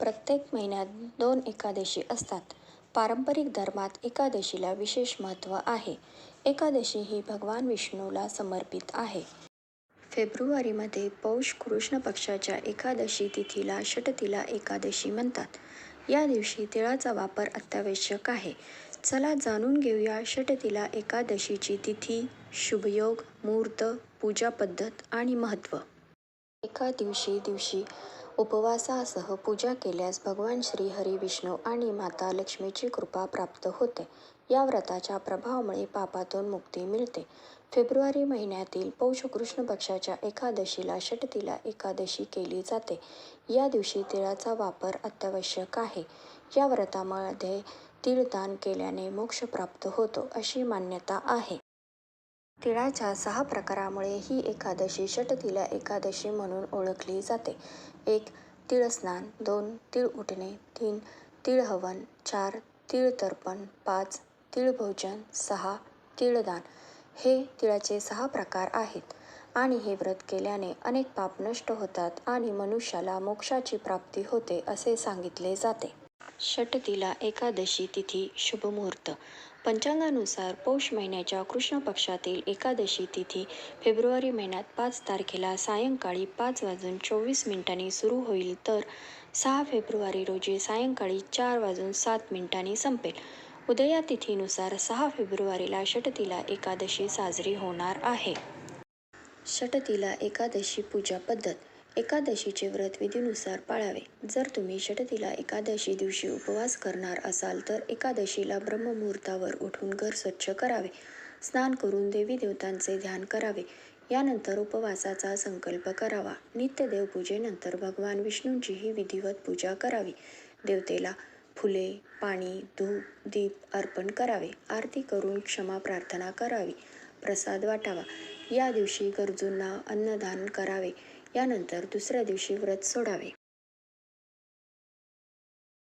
प्रत्येक महिन्यात दोन एकादशी असतात. पारंपरिक धर्मात एकादशीला विशेष महत्त्व आहे. एकादशी ही भगवान विष्णूला समर्पित आहे. फेब्रुवारीमध्ये पौष कृष्ण पक्षाच्या एकादशी तिथीला षटतिला एकादशी म्हणतात. या दिवशी तिळाचा वापर अत्यावश्यक आहे. चला जाणून घेऊया षटतिला एकादशीची तिथी, शुभयोग, मुहूर्त, पूजा पद्धत आणि महत्त्व. एका दिवशी दिवशी उपवासासह पूजा केल्यास भगवान श्री हरी विष्णू आणि माता लक्ष्मीची कृपा प्राप्त होते. या व्रताच्या प्रभावामुळे पापातून मुक्ती मिळते. फेब्रुवारी महिन्यातील पौष कृष्ण पक्षाच्या एकादशीला षटतिला एकादशी केली जाते. या दिवशी तिळाचा वापर अत्यावश्यक आहे. या व्रतामध्ये तीळ दान केल्याने मोक्ष प्राप्त होतो, अशी मान्यता आहे. तिळाच्या सहा प्रकारामुळे ही एकादशी षटतिला एकादशी म्हणून ओळखली जाते. एक तिळस्नान दोन तिळ उठणे. तीन तीळहवन. चार तिळ तर्पण पाच तिळभोजन सहा तिळदान हे तिळाचे सहा प्रकार आहेत आणि हे व्रत केल्याने अनेक पाप नष्ट होतात आणि मनुष्याला मोक्षाची प्राप्ती होते, असे सांगितले जाते. षटतिला एकादशी तिथी, शुभ मुहूर्त. पंचांगानुसार पौष महिन्याच्या कृष्ण पक्षातील एकादशी तिथी फेब्रुवारी महिन्यात पाच तारखेला सायंकाळी पाच वाजून चोवीस मिनिटांनी सुरू होईल तर सहा फेब्रुवारी रोजी सायंकाळी चार वाजून सात मिनिटांनी संपेल. उदया तिथीनुसार सहा फेब्रुवारीला षटतिला एकादशी साजरी होणार आहे. षटतिला एकादशी पूजा पद्धत. एकादशीचे व्रत विधीनुसार पाळावे. जर तुम्ही षटतीला एकादशी दिवशी उपवास करणार असाल तर एकादशीला ब्रह्ममुहूर्तावर उठून घर स्वच्छ करावे, स्नान करून देवी-देवतांचे ध्यान करावे. यानंतर उपवासाचा संकल्प करावा. नित्य देवपूजेनंतर भगवान विष्णूंचीही विधिवत पूजा करावी. देवतेला फुले, पाणी, धूप, दीप अर्पण करावे. आरती करून क्षमा प्रार्थना करावी. प्रसाद वाटावा. या दिवशी गरजूंना अन्नदान करावे. यानंतर दुसऱ्या दिवशी व्रत सोडावे.